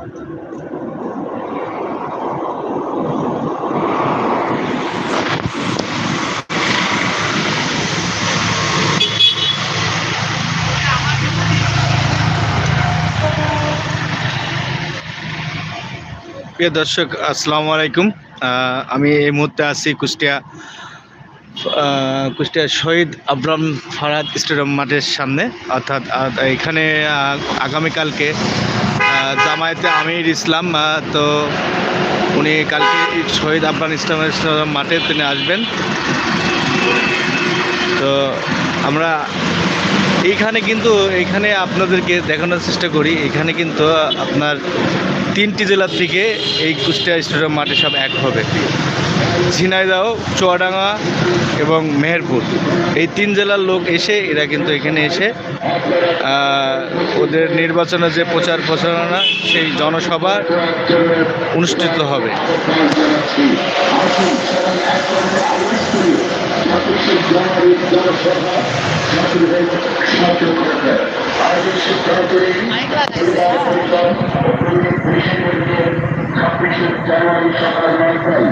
প্রিয় দর্শক, আসসালামু আলাইকুম। আমি এই মুহূর্তে আছি কুষ্টিয়া কুষ্টিয়া শহীদ আব্রাম ফারাদ স্টেডিয়াম মাঠের সামনে। অর্থাৎ এখানে আগামীকালকে জামায়াতে আমির ইসলাম তো উনি কালকে শহীদ আব্রাম ইসলামের মাঠে তিনি আসবেন। তো আমরা এইখানে কিন্তু, এইখানে আপনাদেরকে দেখানোর চেষ্টা করি, এখানে কিন্তু আপনার তিনটি জেলার থেকে এই কুষ্টিয়া স্টেডিয়াম মাঠে সব এক হবে। ঝিনাইদহ, চুয়াডাঙ্গা এবং মেহেরপুর। এই তিন জেলার লোক এসে, এরা কিন্তু এখানে এসে ওদের নির্বাচনে যে প্রচার প্রচারণা সেই জনসভা অনুষ্ঠিত হবে। সকাল নয়টায়